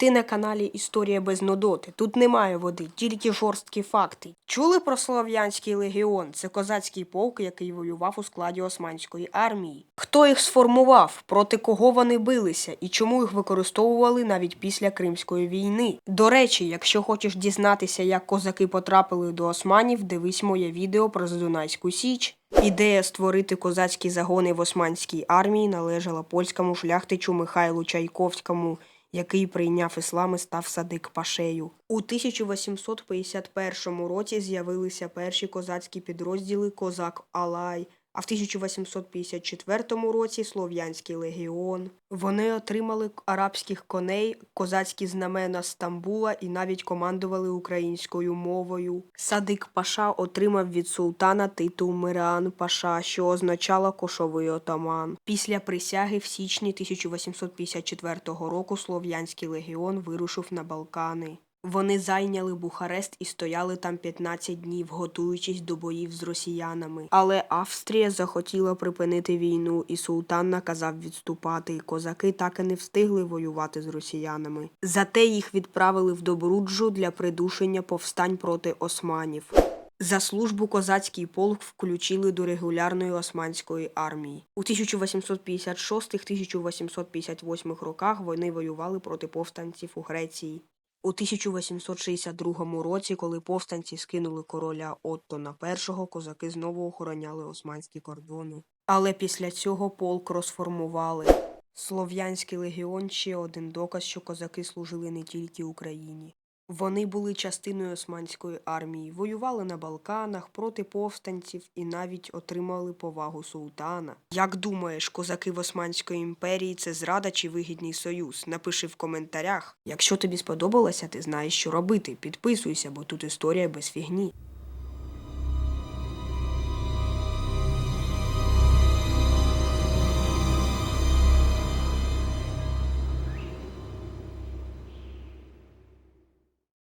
Ти на каналі Історія без нудоти. Тут немає води, тільки жорсткі факти. Чули про Слов'янський легіон? Це козацький полк, який воював у складі Османської армії. Хто їх сформував, проти кого вони билися і чому їх використовували навіть після Кримської війни? До речі, якщо хочеш дізнатися, як козаки потрапили до османів, дивись моє відео про Задунайську Січ. Ідея створити козацькі загони в османській армії належала польському шляхтичу Михайлу Чайковському, який прийняв іслам і став садик пашею. У 1851 році з'явилися перші козацькі підрозділи Козак Алай. А в 1854 році Слов'янський легіон. Вони отримали арабських коней, козацькі знамена Стамбула і навіть командували українською мовою. Садик Паша отримав від султана титул Миріан Паша, що означало кошовий отаман. Після присяги в січні 1854 року Слов'янський легіон вирушив на Балкани. Вони зайняли Бухарест і стояли там 15 днів, готуючись до боїв з росіянами. Але Австрія захотіла припинити війну, і султан наказав відступати. Козаки так і не встигли воювати з росіянами. Зате їх відправили в Добруджу для придушення повстань проти османів. За службу козацький полк включили до регулярної османської армії. У 1856-1858 роках вони воювали проти повстанців у Греції. У 1862 році, коли повстанці скинули короля Оттона І, козаки знову охороняли османські кордони. Але після цього полк розформували. Слов'янський легіон ще один доказ, що козаки служили не тільки Україні. Вони були частиною османської армії, воювали на Балканах проти повстанців і навіть отримали повагу султана. Як думаєш, козаки в Османської імперії це зрада чи вигідний союз? Напиши в коментарях. Якщо тобі сподобалося, ти знаєш, що робити. Підписуйся, бо тут історія без фігні.